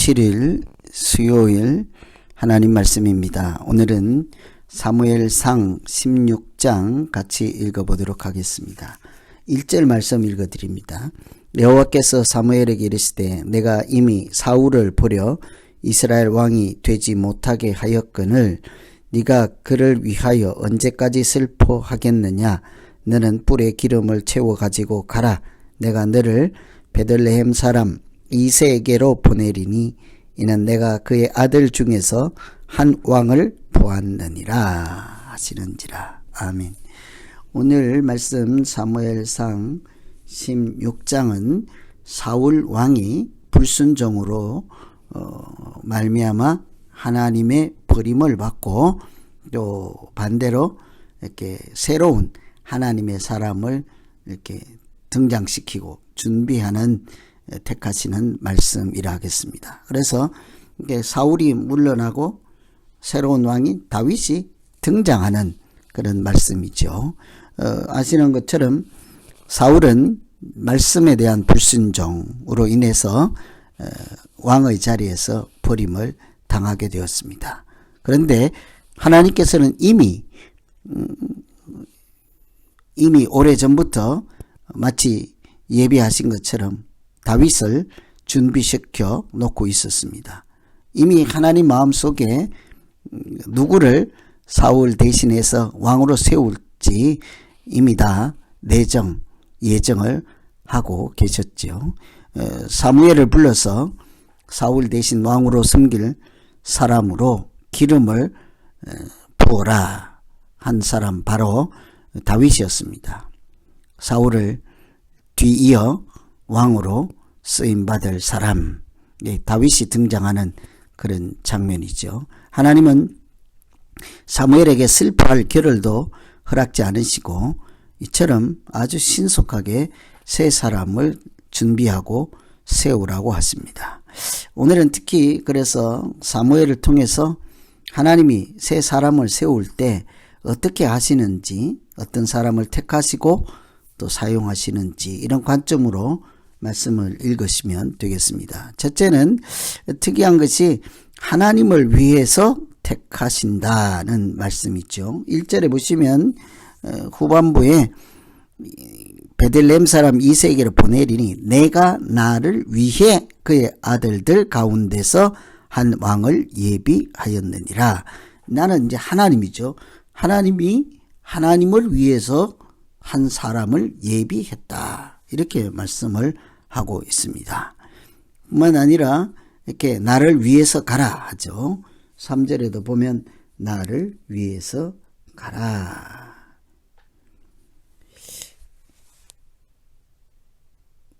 12월 27일 수요일 하나님 말씀입니다. 오늘은 사무엘상 16장 같이 읽어보도록 하겠습니다. 1절 말씀 읽어드립니다. 여호와께서 사무엘에게 이르시되 내가 이미 사울을 버려 이스라엘 왕이 되지 못하게 하였거늘 네가 그를 위하여 언제까지 슬퍼하겠느냐 너는 뿔에 기름을 채워 가지고 가라 내가 너를 베들레헴 사람 이세에게로 보내리니 이는 내가 그의 아들 중에서 한 왕을 보았느니라 하시는지라 아멘. 오늘 말씀 사무엘상 16장은 사울 왕이 불순종으로 어, 말미암아 하나님의 버림을 받고 또 반대로 이렇게 새로운 하나님의 사람을 이렇게 등장시키고 준비하는 택하시는 말씀이라 하겠습니다. 그래서 이게 사울이 물러나고 새로운 왕이 다윗이 등장하는 그런 말씀이죠. 어, 아시는 것처럼 사울은 말씀에 대한 불순종으로 인해서 어, 왕의 자리에서 버림을 당하게 되었습니다. 그런데 하나님께서는 이미 음, 이미 오래 전부터 마치 예비하신 것처럼 다윗을 준비시켜 놓고 있었습니다. 이미 하나님 마음속에 누구를 사울 대신해서 왕으로 세울지 이미 다 내정 예정을 하고 계셨죠. 사무엘을 불러서 사울 대신 왕으로 섬길 사람으로 기름을 부어라 한 사람 바로 다윗이었습니다. 사울을 뒤이어 왕으로 쓰임 받을 사람 예, 다윗이 등장하는 그런 장면이죠. 하나님은 사무엘에게 슬퍼할 겨를도 허락지 않으시고 이처럼 아주 신속하게 새 사람을 준비하고 세우라고 하십니다. 오늘은 특히 그래서 사무엘을 통해서 하나님이 새 사람을 세울 때 어떻게 하시는지 어떤 사람을 택하시고 또 사용하시는지 이런 관점으로 말씀을 읽으시면 되겠습니다. 첫째는 특이한 것이 하나님을 위해서 택하신다는 말씀이죠. 1절에 보시면 어, 후반부에 베들렘 사람 이세에게로 보내리니 내가 나를 위해 그의 아들들 가운데서 한 왕을 예비하였느니라. 나는 이제 하나님이죠. 하나님이 하나님을 위해서 한 사람을 예비했다. 이렇게 말씀을 하고 있습니다. 뿐만 아니라 이렇게 나를 위해서 가라 하죠. 3절에도 보면 나를 위해서 가라.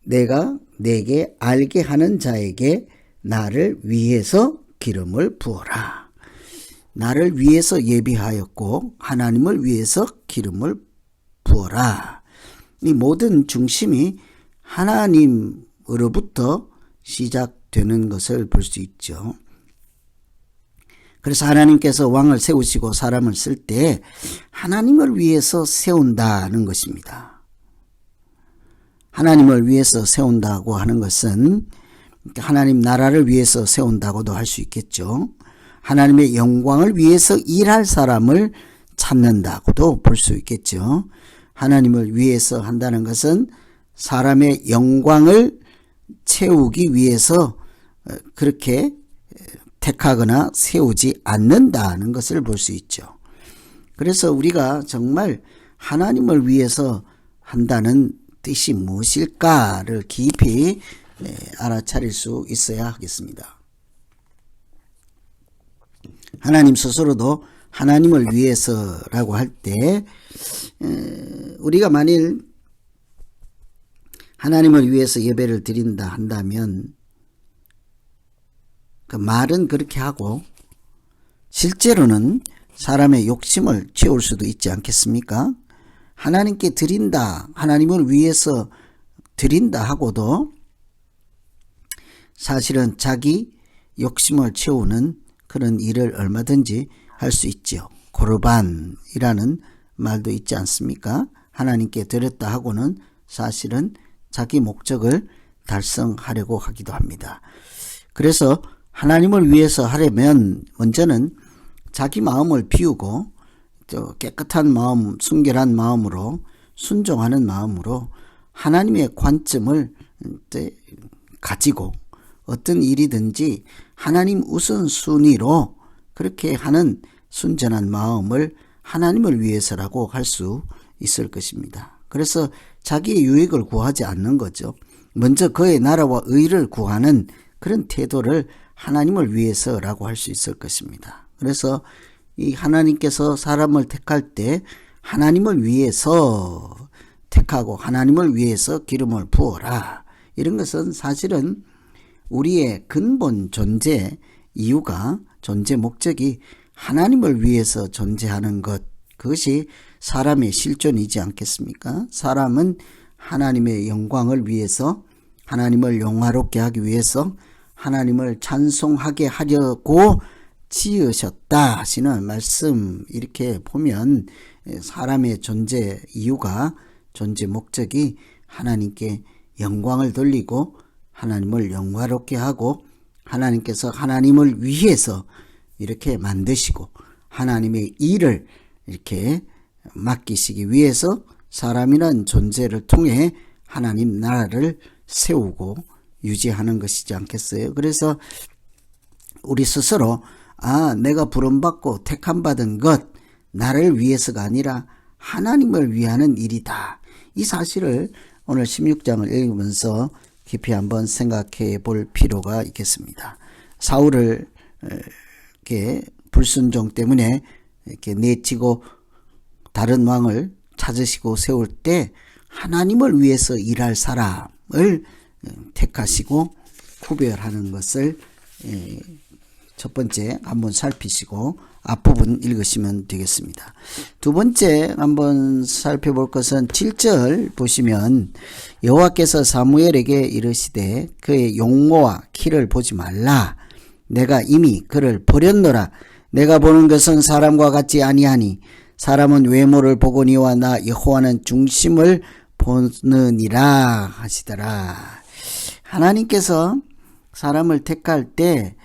내가 내게 알게 하는 자에게 나를 위해서 기름을 부어라. 나를 위해서 예비하였고 하나님을 위해서 기름을 부어라. 이 모든 중심이 하나님으로부터 시작되는 것을 볼 수 있죠. 그래서 하나님께서 왕을 세우시고 사람을 쓸 때 하나님을 위해서 세운다는 것입니다. 하나님을 위해서 세운다고 하는 것은 하나님 나라를 위해서 세운다고도 할 수 있겠죠. 하나님의 영광을 위해서 일할 사람을 찾는다고도 볼 수 있겠죠. 하나님을 위해서 한다는 것은 사람의 영광을 채우기 위해서 어, 그렇게 택하거나 세우지 않는다는 것을 볼 수 있죠. 그래서 우리가 정말 하나님을 위해서 한다는 뜻이 무엇일까를 깊이 알아차릴 수 있어야 하겠습니다. 하나님 스스로도 하나님을 위해서라고 할 때 우리가 만일 하나님을 위해서 예배를 드린다 한다면 그 말은 그렇게 하고 실제로는 사람의 욕심을 채울 수도 있지 않겠습니까? 하나님께 드린다, 하나님을 위해서 드린다 하고도 사실은 자기 욕심을 채우는 그런 일을 얼마든지 할 수 있죠. 고르반이라는 말도 있지 않습니까? 하나님께 드렸다 하고는 사실은 자기 목적을 달성하려고 하기도 합니다. 그래서 하나님을 위해서 하려면 먼저는 자기 마음을 비우고 또 깨끗한 마음, 순결한 마음으로 순종하는 마음으로 하나님의 관점을 가지고 어떤 일이든지 하나님 우선순위로 그렇게 하는 순전한 마음을 하나님을 위해서라고 할 수 있을 것입니다. 그래서 자기의 유익을 구하지 않는 거죠. 먼저 그의 나라와 의를 구하는 그런 태도를 하나님을 위해서라고 할 수 있을 것입니다. 그래서 이 하나님께서 사람을 택할 때 하나님을 위해서 택하고 하나님을 위해서 기름을 부어라. 이런 것은 사실은 우리의 근본 존재 이유가 존재 목적이 하나님을 위해서 존재하는 것 그것이 사람의 실존이지 않겠습니까? 사람은 하나님의 영광을 위해서 하나님을 영화롭게 하기 위해서 하나님을 찬송하게 하려고 지으셨다 하시는 말씀 이렇게 보면 사람의 존재 이유가 존재 목적이 하나님께 영광을 돌리고 하나님을 영화롭게 하고 하나님께서 하나님을 위해서 이렇게 만드시고 하나님의 일을 이렇게 맡기시기 위해서 사람이란 존재를 통해 하나님 나라를 세우고 유지하는 것이지 않겠어요? 그래서 우리 스스로 아, 내가 부름받고 택함받은 것 나를 위해서가 아니라 하나님을 위하는 일이다. 이 사실을 오늘 16장을 읽으면서 깊이 한번 생각해 볼 필요가 있겠습니다. 사울을 이렇게 불순종 때문에 이렇게 내치고 다른 왕을 찾으시고 세울 때 하나님을 위해서 일할 사람을 택하시고 구별하는 것을 첫 번째 한번 살피시고 앞부분 읽으시면 되겠습니다. 두 번째 한번 살펴볼 것은 7절 보시면 여호와께서 사무엘에게 이르시되 그의 용모와 키를 보지 말라 내가 이미 그를 버렸노라 내가 보는 것은 사람과 같지 아니하니 사람은 외모를 보거니와 나 여호와는 중심을 보느니라 하시더라. 하나님께서 사람을 택할 때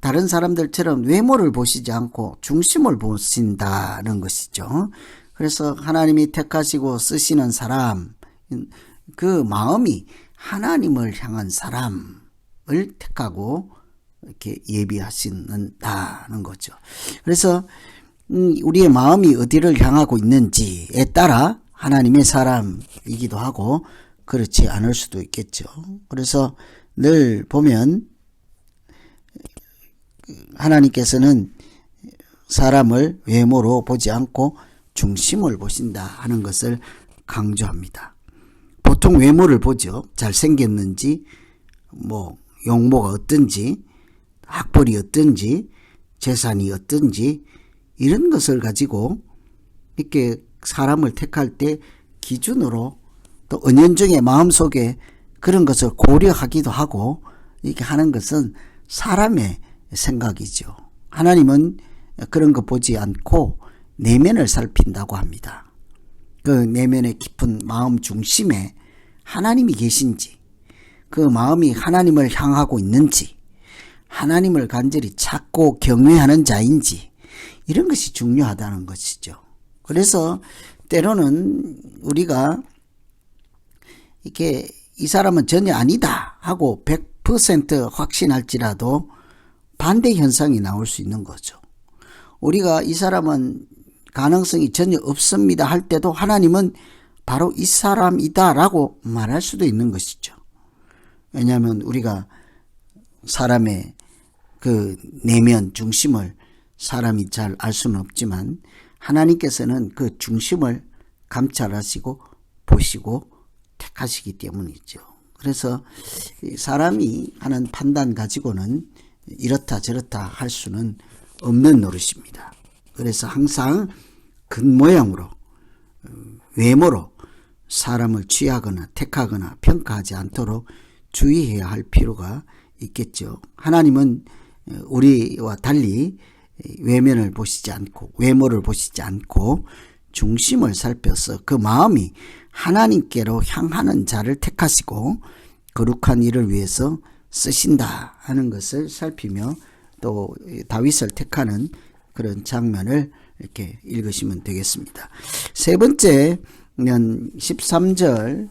다른 사람들처럼 외모를 보시지 않고 중심을 보신다는 것이죠. 그래서 하나님이 택하시고 쓰시는 사람, 그 마음이 하나님을 향한 사람을 택하고 이렇게 예비하시는다는 거죠. 그래서 음, 우리의 마음이 어디를 향하고 있는지에 따라 하나님의 사람이기도 하고 그렇지 않을 수도 있겠죠. 그래서 늘 보면 하나님께서는 사람을 외모로 보지 않고 중심을 보신다 하는 것을 강조합니다. 보통 외모를 보죠. 잘생겼는지, 뭐, 용모가 어떤지, 학벌이 어떤지, 재산이 어떤지, 이런 것을 가지고 이렇게 사람을 택할 때 기준으로 또 은연중에 마음속에 그런 것을 고려하기도 하고 이렇게 하는 것은 사람의 생각이죠. 하나님은 그런 거 보지 않고 내면을 살핀다고 합니다. 그 내면의 깊은 마음 중심에 하나님이 계신지, 그 마음이 하나님을 향하고 있는지, 하나님을 간절히 찾고 경외하는 자인지, 이런 것이 중요하다는 것이죠. 그래서 때로는 우리가 이렇게 이 사람은 전혀 아니다 하고 100% 확신할지라도 반대 현상이 나올 수 있는 거죠. 우리가 이 사람은 가능성이 전혀 없습니다 할 때도 하나님은 바로 이 사람이다라고 말할 수도 있는 것이죠. 왜냐하면 우리가 사람의 그 내면 중심을 사람이 잘 알 수는 없지만 하나님께서는 그 중심을 감찰하시고 보시고 택하시기 때문이죠. 그래서 사람이 하는 판단 가지고는 이렇다 저렇다 할 수는 없는 노릇입니다. 그래서 항상 겉모양으로 외모로 사람을 취하거나 택하거나 평가하지 않도록 주의해야 할 필요가 있겠죠. 하나님은 우리와 달리 외면을 보시지 않고 외모를 보시지 않고 중심을 살펴서 그 마음이 하나님께로 향하는 자를 택하시고 거룩한 일을 위해서 쓰신다 하는 것을 살피며 또 다윗을 택하는 그런 장면을 이렇게 읽으시면 되겠습니다. 세 번째는 13절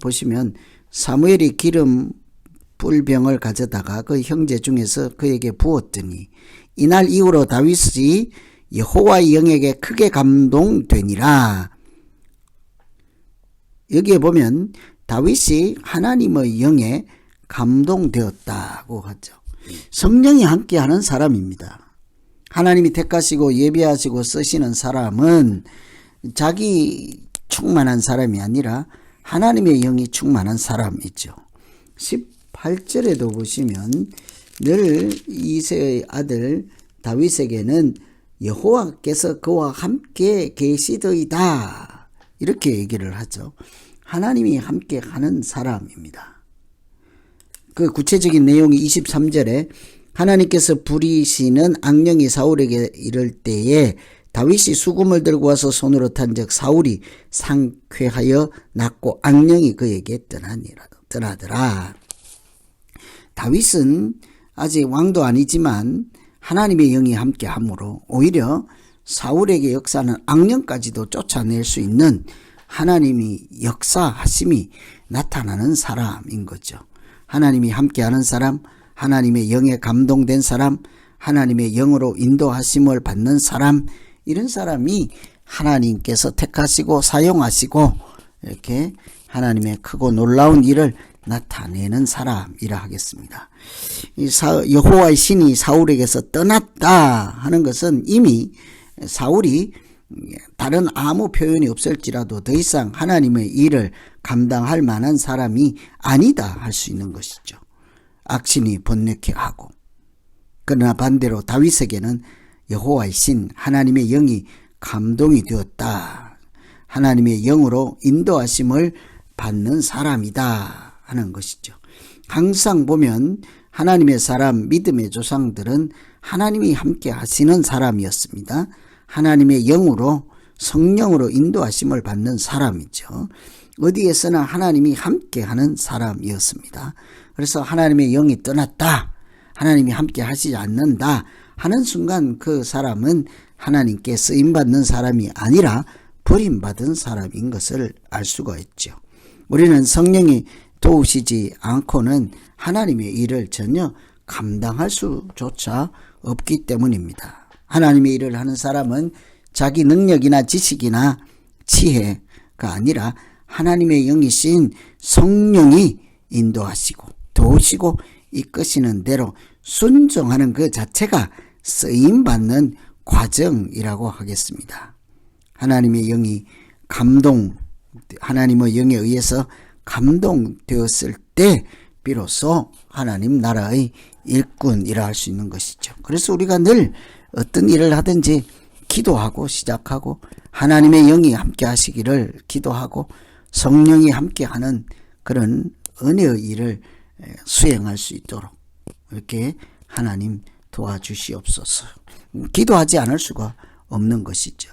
보시면 사무엘이 기름 뿔병을 가져다가 그 형제 중에서 그에게 부었더니 이날 이후로 다윗이 여호와의 영에게 크게 감동되니라. 여기에 보면 다윗이 하나님의 영에 감동되었다고 하죠. 성령이 함께하는 사람입니다. 하나님이 택하시고 예비하시고 쓰시는 사람은 자기 충만한 사람이 아니라 하나님의 영이 충만한 사람이죠. 18절에도 보시면 늘 이세의 아들 다윗에게는 여호와께서 그와 함께 계시더이다. 이렇게 얘기를 하죠. 하나님이 함께 하는 사람입니다. 그 구체적인 내용이 23절에 하나님께서 부리시는 악령이 사울에게 이를 때에 다윗이 수금을 들고 와서 손으로 탄적 사울이 상쾌하여 낫고 악령이 그에게 떠나니라 떠나더라. 다윗은 아직 왕도 아니지만 하나님의 영이 함께 함으로 오히려 사울에게 역사는 악령까지도 쫓아낼 수 있는 하나님이 역사하심이 나타나는 사람인 거죠. 하나님이 함께하는 사람, 하나님의 영에 감동된 사람, 하나님의 영으로 인도하심을 받는 사람, 이런 사람이 하나님께서 택하시고 사용하시고 이렇게 하나님의 크고 놀라운 일을 나타내는 사람이라 하겠습니다. 여호와의 신이 사울에게서 떠났다 하는 것은 이미 사울이 다른 아무 표현이 없을지라도 더 이상 하나님의 일을 감당할 만한 사람이 아니다 할 수 있는 것이죠. 악신이 번뇌케 하고 그러나 반대로 다윗에게는 여호와의 신 하나님의 영이 감동이 되었다. 하나님의 영으로 인도하심을 받는 사람이다 하는 것이죠. 항상 보면 하나님의 사람 믿음의 조상들은 하나님이 함께 하시는 사람이었습니다. 하나님의 영으로 성령으로 인도하심을 받는 사람이죠. 어디에서나 하나님이 함께 하는 사람이었습니다. 그래서 하나님의 영이 떠났다. 하나님이 함께 하시지 않는다. 하는 순간 그 사람은 하나님께 쓰임받는 사람이 아니라 버림받은 사람인 것을 알 수가 있죠. 우리는 성령이 도우시지 않고는 하나님의 일을 전혀 감당할 수조차 없기 때문입니다. 하나님의 일을 하는 사람은 자기 능력이나 지식이나 지혜가 아니라 하나님의 영이신 성령이 인도하시고 도우시고 이끄시는 대로 순종하는 그 자체가 쓰임받는 과정이라고 하겠습니다. 하나님의 영이 감동, 하나님의 영에 의해서 감동되었을 때 비로소 하나님 나라의 일꾼이라 할 수 있는 것이죠. 그래서 우리가 늘 어떤 일을 하든지 기도하고 시작하고 하나님의 영이 함께 하시기를 기도하고 성령이 함께 하는 그런 은혜의 일을 수행할 수 있도록 이렇게 하나님 도와주시옵소서. 기도하지 않을 수가 없는 것이죠.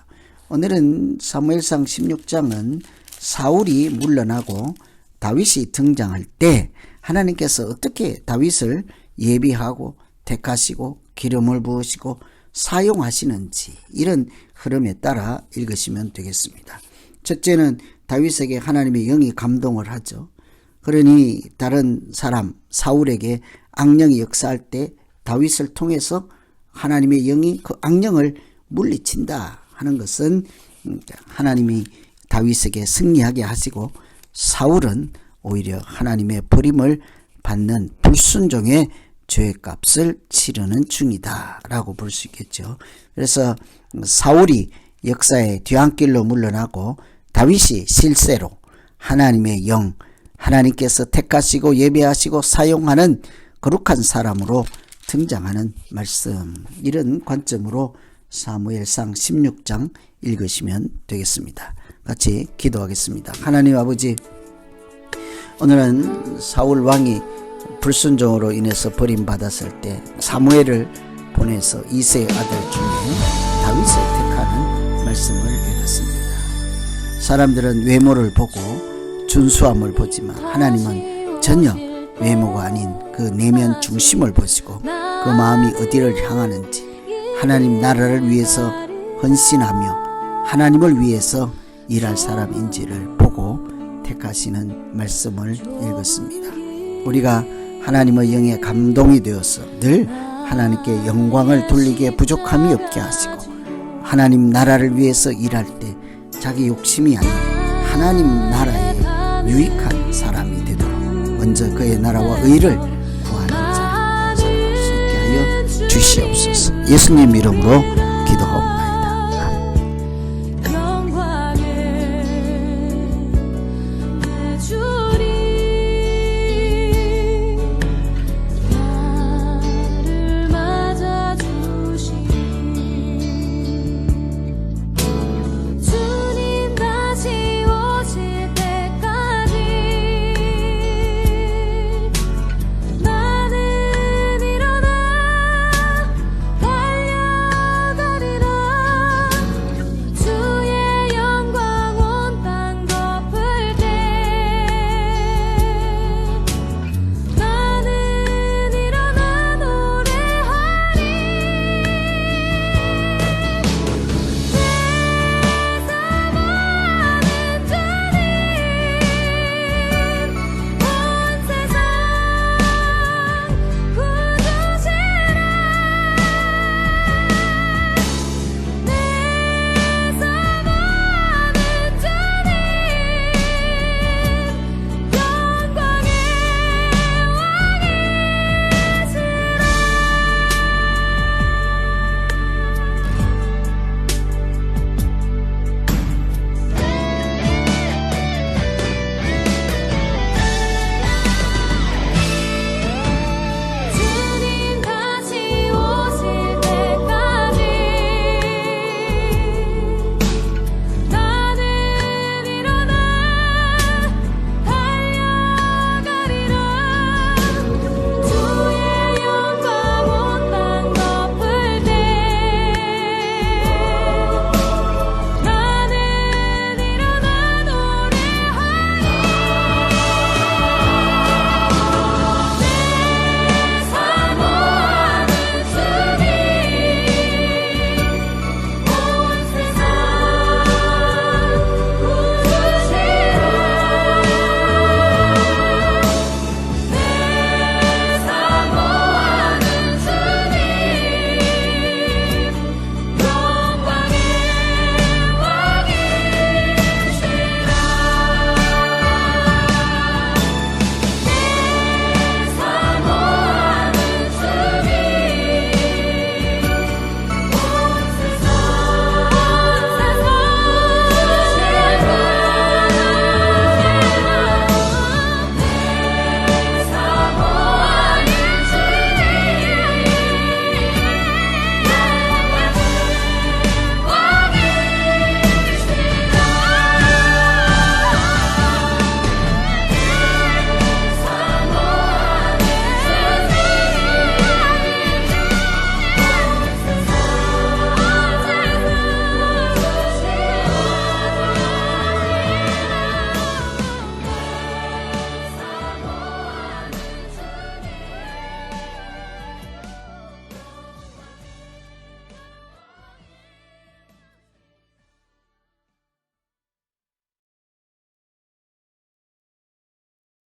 오늘은 사무엘상 16장은 사울이 물러나고 다윗이 등장할 때 하나님께서 어떻게 다윗을 예비하고 택하시고 기름을 부으시고 사용하시는지 이런 흐름에 따라 읽으시면 되겠습니다. 첫째는 다윗에게 하나님의 영이 감동을 하죠. 그러니 다른 사람 사울에게 악령이 역사할 때 다윗을 통해서 하나님의 영이 그 악령을 물리친다 하는 것은 하나님이 다윗에게 승리하게 하시고 사울은 오히려 하나님의 버림을 받는 불순종의 죄값을 치르는 중이다라고 볼 수 있겠죠. 그래서 사울이 역사의 뒤안길로 물러나고 다윗이 실세로 하나님의 영, 하나님께서 택하시고 예배하시고 사용하는 거룩한 사람으로 등장하는 말씀 이런 관점으로 사무엘상 16장 읽으시면 되겠습니다. 같이 기도하겠습니다. 하나님 아버지 오늘은 사울 왕이 불순종으로 인해서 버림받았을 때 사무엘을 보내서 이세의 아들 중에 다윗을 택하는 말씀을 읽었습니다. 사람들은 외모를 보고 준수함을 보지만 하나님은 전혀 외모가 아닌 그 내면 중심을 보시고 그 마음이 어디를 향하는지 하나님 나라를 위해서 헌신하며 하나님을 위해서 일할 사람인지를 보고 택하시는 말씀을 읽었습니다. 우리가 하나님의 영에 감동이 되어서 늘 하나님께 영광을 돌리기에 부족함이 없게 하시고 하나님 나라를 위해서 일할 때 자기 욕심이 아닌 하나님 나라에 유익한 사람이 되도록 먼저 그의 나라와 의를 예수님 이름으로 기도하옵나이다.